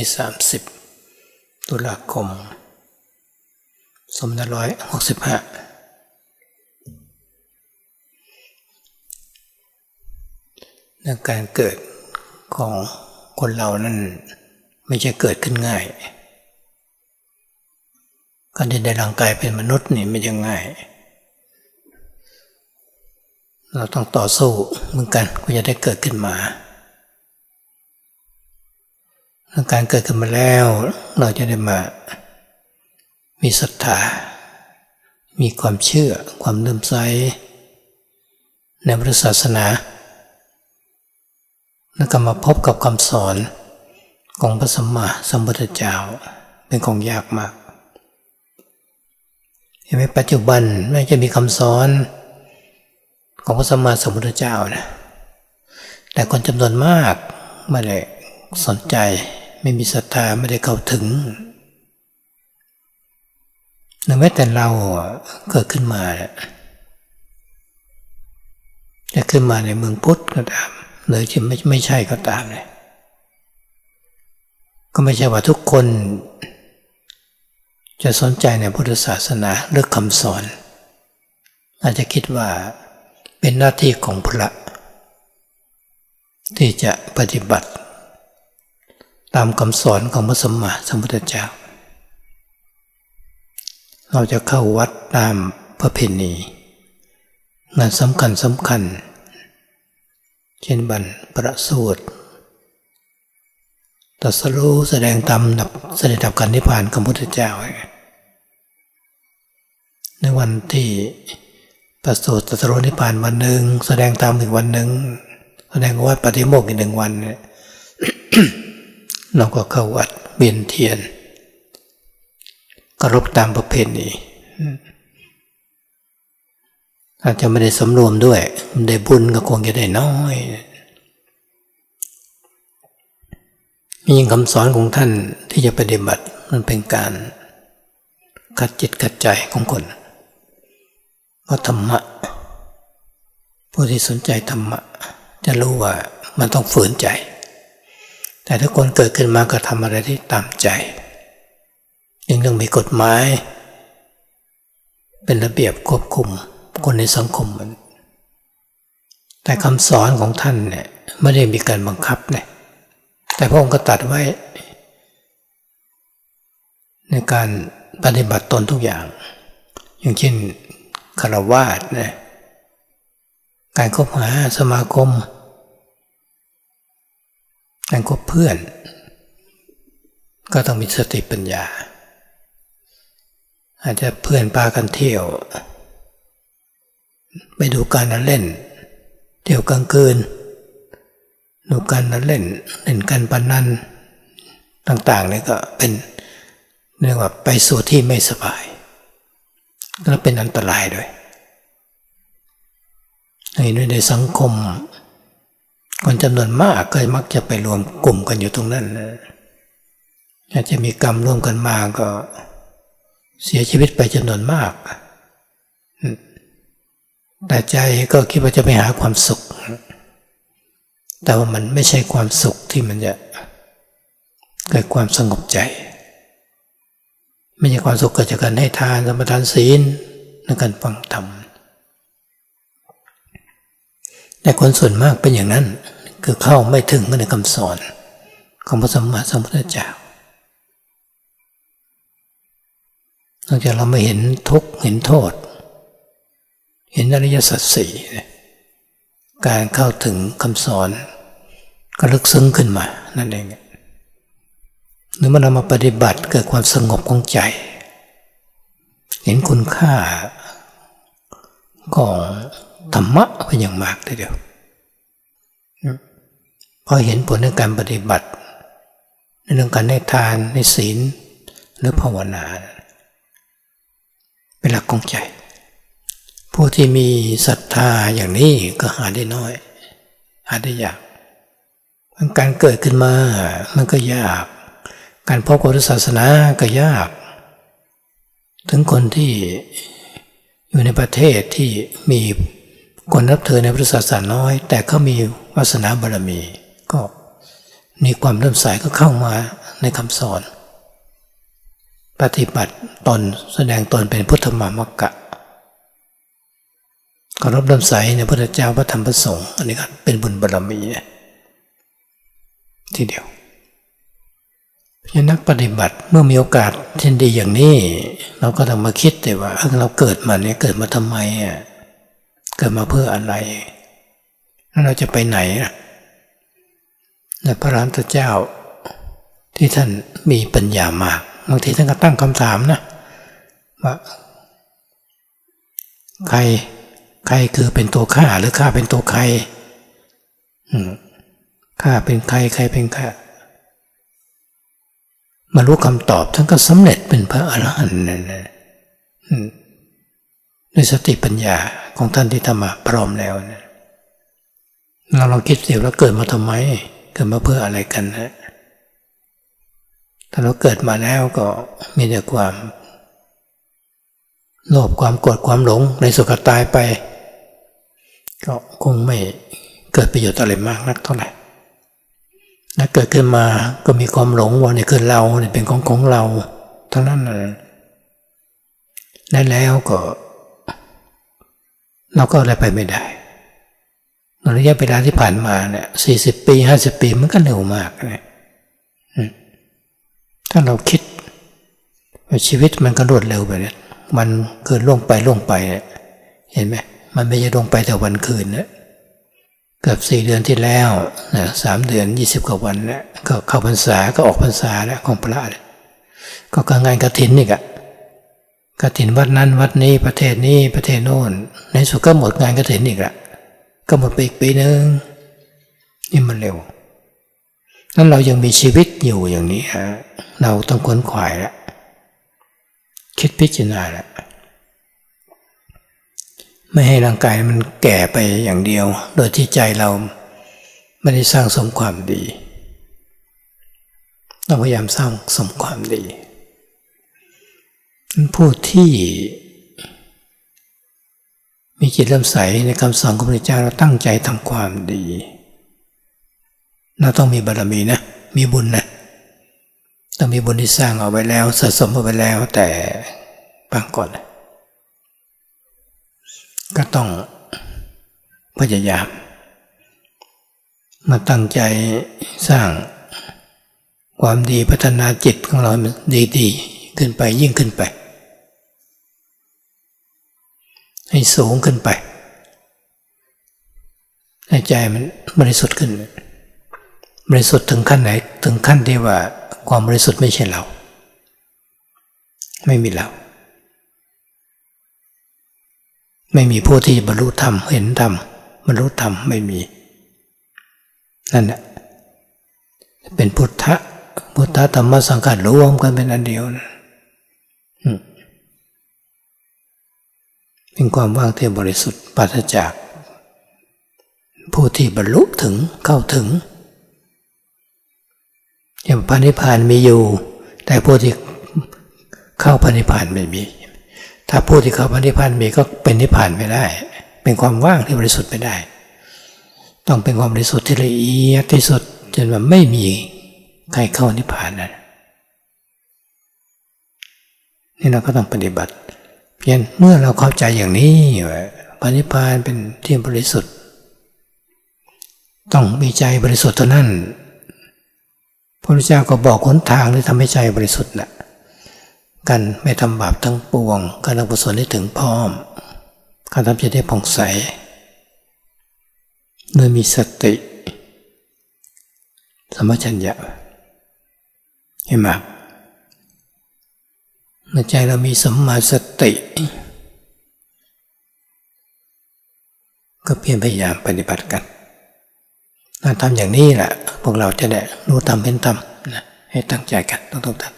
ที่ 30 ตุลาคม2565เรื่องการเกิดของคนเรานั้นไม่ใช่เกิดขึ้นง่าย การที่ได้ร่างกายเป็นมนุษย์นี่ไม่ใช่ง่าย เราต้องต่อสู้เหมือนกันก็จะได้เกิดขึ้นมา การเกิดขึ้นมาแล้ว เราจะได้มา มีศรัทธา มีความเชื่อความเลื่อมใสในพุทธศาสนา แล้วก็มาพบกับคำสอนของพระสัมมาสัมพุทธเจ้าเป็นของยากมากเห็นไหมปัจจุบันไม่จะมีคำสอนของพระสัมมาสัมพุทธเจ้านะแต่คนจำนวนมากไม่ได้สนใจ ไม่มีศรัทธาไม่ได้เข้าถึงหรือแม้แต่เราเกิดขึ้นมาจะขึ้นมาในเมืองพุทธก็ตาม หรือจะไม่ไม่ใช่ก็ตามเลยก็ไม่ใช่ว่าทุกคน จะสนใจในพุทธศาสนาหรือคำสอน อาจจะคิดว่าเป็นหน้าที่ของพระที่จะปฏิบัติ ตามคำสอนของพระสัมมาสัมพุทธเจ้า เราจะเข้าวัดตามพระเพณี งานสำคัญสำคัญ เช่นบันประสูตรตรัสรู้แสดงตามดับเสด็จดับกันนิพพานของพระพุทธเจ้า ในวันที่ประสูติตรัสรู้นิพพานวันหนึ่งแสดงตามอีกวันหนึ่งแสดงวัดปฏิโมกข์อีกหนึ่งวันเนี่ย เราก็เข้าวัดเวียนเทียนกรบตามประเพณีอาจจะไม่ได้สำรวมด้วย ได้บุญก็คงจะได้น้อยยิ่งคำสอนของท่านที่จะปฏิบัติมันเป็นการคัดจิตคัดใจของคนเพราะธรรมะ ผู้ที่สนใจธรรมะ จะรู้ว่ามันต้องฝืนใจ แต่ถ้าคนเกิดขึ้นมาก็ทำอะไรที่ตามใจยังต้องมีกฎหมาย เป็นระเบียบควบคุมคนในสังคมมัน แต่คำสอนของท่านเนี่ยไม่ได้มีการบังคับเนี่ยแต่พระองค์ก็ตัดไว้ ในการปฏิบัติตนทุกอย่าง อย่างเช่นคารวาสนะการคบหาสมาคม การคบเพื่อน ก็ต้องมีสติปัญญา อาจจะเพื่อนพากันเที่ยว ไปดูการนั้นเล่น เที่ยวกลางคืน ดูการนั้นเล่นเล่นกันปนนันต่างๆนี่ก็เป็นเรียกว่าไปสู่ที่ไม่สบายก็เป็นอันตรายด้วยในในสังคม คนจำนวนมากก็มักจะไปรวมกลุ่มกันอยู่ตรงนั้นอาจจะมีกรรมร่วมกันมาก็ เสียชีวิตไปจำนวนมาก แต่ใจก็คิดว่าจะไปหาความสุข แต่ว่ามันไม่ใช่ความสุขที่มันจะเกิดความสงบใจ ไม่ใช่ความสุขเกิดจากการให้ทานสมทานศีลในการฟังธรรม แต่คนส่วนมากเป็นอย่างนั้น คือเข้าไม่ถึงในคำสอน ของพระสัมมาสัมพุทธเจ้านอกจากเราไม่เห็นทุกข์เห็นโทษ เห็นอริยสัจสี่การเข้าถึงคำสอนก็ลึกซึ้งขึ้นมานั่นเองหรือมันเอามาปฏิบัติเกิดความสงบของใจ เห็นคุณค่า ของธรรมะเป็นอย่างมากทีเดียวพอเห็นผลในการปฏิบัติ ในเรื่องการให้ทานในศีลหรือภาวนา เป็นหลักของใจ ผู้ที่มีศรัทธาอย่างนี้ก็หาได้น้อย หาได้ยากการเกิดขึ้นมามันก็ยาก การพบกับศาสนาก็ยาก ถึงคนที่ อยู่ในประเทศที่มีคนนับถือในพุทธศาสนาน้อย แต่เขามีวาสนาบารมี ก็มีความเริ่มใสก็เข้ามาในคำสอน ปฏิบัติตนแสดงตนเป็นพุทธมามกกะก็รับเริ่มใสในพระเจ้าพระธรรมพระสงฆ์อันนี้ก็เป็นบุญบารรมีทีเดียว เพราะนักปฏิบัติเมื่อมีโอกาสเช่นดีอย่างนี้ เราก็ต้องมาคิดแต่ว่าเราเกิดมาเนี่ยเกิดมาทำไมอะเกิดมาเพื่ออะไร แล้วเราจะไปไหนล่ะและพระรามตเจ้า ที่ท่านมีปัญญามากบางทีท่านก็ตั้งคำถามนะว่าใครใครคือเป็นตัวข้าหรือข้าเป็นตัวใครข้าเป็นใครใครเป็นข้า มารู้คำตอบท่านก็สำเร็จเป็นพระอรหันต์นั่นนะในสติปัญญาของท่านที่ทำมาพร้อมแล้วนะเราลองคิดเสียว่าเกิดมาทำไม เกิดมาเพื่ออะไรกันนะถ้าเราเกิดมาแล้วก็มีแต่ความโลภความโกรธความหลงในสุขตายไป ก็คงไม่เกิดประโยชน์อะไรมากนักเท่าไหร่ ถ้าเกิดขึ้นมาก็มีความหลงว่านี่คือเราเนี่ยเป็นของของเราทั้งนั้นนะและแล้วก็ เราก็อะไรไปไม่ได้ระยะเวลาที่ผ่านมาเนี่ยสี่สิบปีห้าสิบปีมันก็เร็วมากเลยถ้าเราคิดว่าชีวิตมันก็รวดเร็วไปเนี่ยมันเกินล่วงไปล่วงไป เห็นไหมมันไม่ใช่ลงไปแต่วันคืนนะ เกือบสี่เดือนที่แล้วนะสามเดือนยี่สิบกว่าวันแล้วก็เข้าพรรษาก็ออกพรรษาแล้วของพระเลยก็การงานกระถินอีกอะกระถินวัดนั้นวัดนี้ประเทศนี้ประเทศโน้น ในสุดก็หมดงานกระถินอีกละก็หมดไปอีกปีหนึ่งนี่มันเร็วนั้นเรายังมีชีวิตอยู่อย่างนี้ฮะเราต้องค้นขวายล้วคิดพิจารณาล้ว ไม่ให้ร่างกายมันแก่ไปอย่างเดียว โดยที่ใจเราไม่ได้สร้างสมความดี เราพยายามสร้างสมความดีผู้ที่มีจิตเริ่มใสในคำสอนของพระเจ้าเราตั้งใจทำความดีเราต้องมีบารมีนะ มีบุญนะต้องมีบุญที่สร้างเอาไว้แล้วสะสมเอาไว้แล้วแต่บางก่อน ก็ต้องพยายามมาตั้งใจสร้างความดีพัฒนาจิตของเราดีๆขึ้นไปยิ่งขึ้นไป ให้สูงขึ้นไป ให้ใจมันบริสุทธิ์ขึ้น บริสุทธิ์ถึงขั้นไหน ถึงขั้นที่ว่าความบริสุทธิ์ไม่ใช่เรา ไม่มีเรา ไม่มีผู้ที่บรรลุธรรมเห็นธรรมบรรลุธรรมไม่มี นั่นแหละเป็นพุทธะพุทธธรรมสังขารรวมกันเป็นอันเดียวนะเป็นความว่างที่บริสุทธิ์ปราศจาก ผู้ที่บรรลุถึงเข้าถึงอย่างพระนิพพานมีอยู่ แต่ผู้ที่เข้าพระนิพพานไม่มี ถ้าผู้ที่เขาปฏิพันธ์มีก็เป็นนิพพานไม่ได้ เป็นความว่างที่บริสุทธิ์ไม่ได้ ต้องเป็นความบริสุทธิ์ที่ละเอียดที่สุดจนว่าไม่มีใครเข้านิพพานนะนี่เราก็ต้องปฏิบัติ เพียงเมื่อเราเข้าใจอย่างนี้ว่าปณิพานเป็นที่บริสุทธิ์ ต้องมีใจบริสุทธิ์เท่านั้นพระพุทธเจ้าก็บอกหนทางที่ทำให้ใจบริสุทธิ์นะ่ะ กันไม่ทำบาปทั้งปวง การทำกุศลให้ถึงพร้อม การทำจิตให้ผ่องใส โดยมีสติสมัชัญญะเห็นไหมเมื่อใจเรามีสัมมาสติ ก็เพียรพยายามปฏิบัติกันถ้าทำอย่างนี้แหละพวกเราจะได้รู้ทำเป็นทำนะให้ตั้งใจกันต้องทุกท่าน